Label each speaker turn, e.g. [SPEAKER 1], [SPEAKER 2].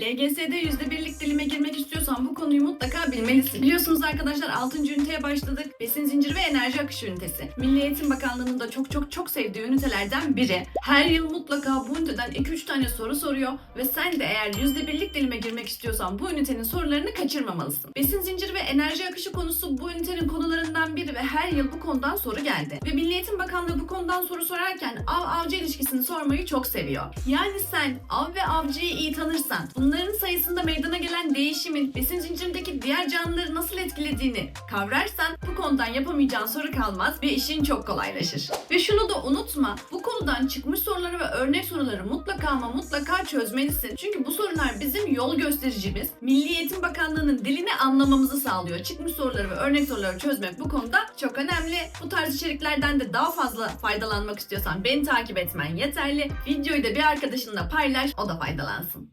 [SPEAKER 1] LGS'de %1'lik dilime girmek istiyorsan bu konuyu mutlaka bilmelisin. Biliyorsunuz arkadaşlar 6. üniteye başladık. Besin zinciri ve enerji akışı ünitesi. Milli Eğitim Bakanlığı'nın da çok çok çok sevdiği ünitelerden biri. Her yıl mutlaka bu üniteden 2-3 tane soru soruyor ve sen de eğer %1'lik dilime girmek istiyorsan bu ünitenin sorularını kaçırmamalısın. Besin zinciri ve enerji akışı konusu bu ünitenin konularından biri ve her yıl bu konudan soru geldi. Ve Milli Eğitim Bakanlığı bu konudan soru sorarken av-avcı ilişkisini sormayı çok seviyor. Yani sen av ve avcıyı iyi tanırsan, bunların sayısında meydana gelen değişimin besin zincirindeki diğer canlıları nasıl etkilediğini kavrarsan bu konudan yapamayacağın soru kalmaz ve işin çok kolaylaşır. Ve şunu da unutma, bu konudan çıkmış soruları ve örnek soruları mutlaka ama mutlaka çözmelisin. Çünkü bu sorular bizim yol göstericimiz. Milli Eğitim Bakanlığı'nın dilini anlamamızı sağlıyor. Çıkmış soruları ve örnek soruları çözmek bu konuda çok önemli. Bu tarz içeriklerden de daha fazla faydalanmak istiyorsan beni takip etmen yeterli. Videoyu da bir arkadaşınla paylaş, o da faydalansın.